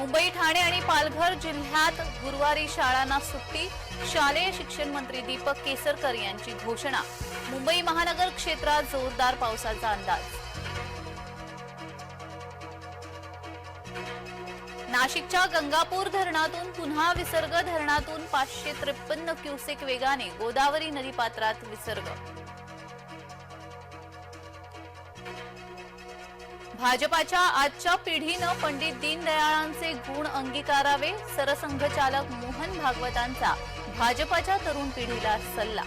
मुंबई ठाणे आणि पालघर जिल्ह्यात गुरुवारी शाळांना सुट्टी शालेय शिक्षण मंत्री दीपक केसरकर यांची घोषणा. मुंबई महानगर क्षेत्रात जोरदार पावसाचा अंदाज. नाशिकच्या गंगापूर धरणातून पुन्हा विसर्ग धरणातून पाचशे त्रेपन्न क्युसेक वेगाने गोदावरी नदीपात्रात विसर्ग भाजपाच्या आजच्या पिढीनं पंडित दीनदयाळांचे गुण अंगीकारावे सरसंघचालक मोहन भागवतांचा भाजपाच्या तरुण पिढीला सल्ला.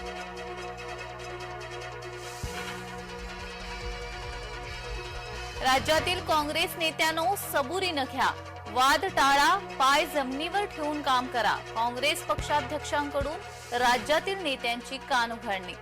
राज्यातील काँग्रेस नेत्यांनो सबुरीनं घ्या. वाद टाळा पाय जमिनीवर ठेवून काम करा. काँग्रेस पक्षाध्यक्षांकडून राज्यातील नेत्यांची कान उघडणी.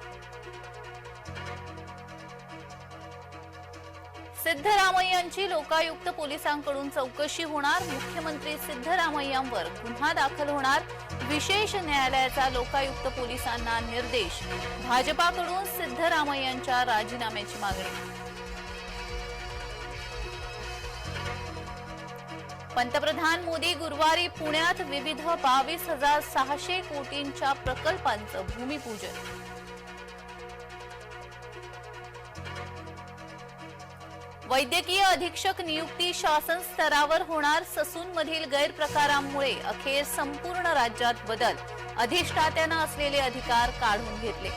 सिद्धरामय्यांची लोकायुक्त पोलिसांकडून चौकशी होणार. मुख्यमंत्री सिद्धरामय्यांवर गुन्हा दाखल होणार. विशेष न्यायालयाचा लोकायुक्त पोलिसांना निर्देश. भाजपाकडून सिद्धरामय्यांच्या राजीनाम्याची मागणी. पंतप्रधान मोदी गुरुवारी पुण्यात विविध बावीस हजार सहाशे कोटींच्या प्रकल्पांचं भूमिपूजन. वैद्यकीय अधीक्षक नियुक्ती शासन स्तरावर होणार ससूनमधील गैरप्रकारांमुळे अखेर संपूर्ण राज्यात बदल. अधिष्ठात्यानं असलेले अधिकार काढून घेतले.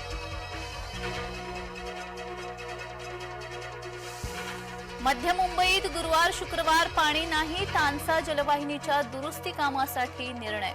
मध्य मुंबईत गुरुवार शुक्रवार पाणी नाही तानसा जलवाहिनीच्या दुरुस्ती कामासाठी निर्णय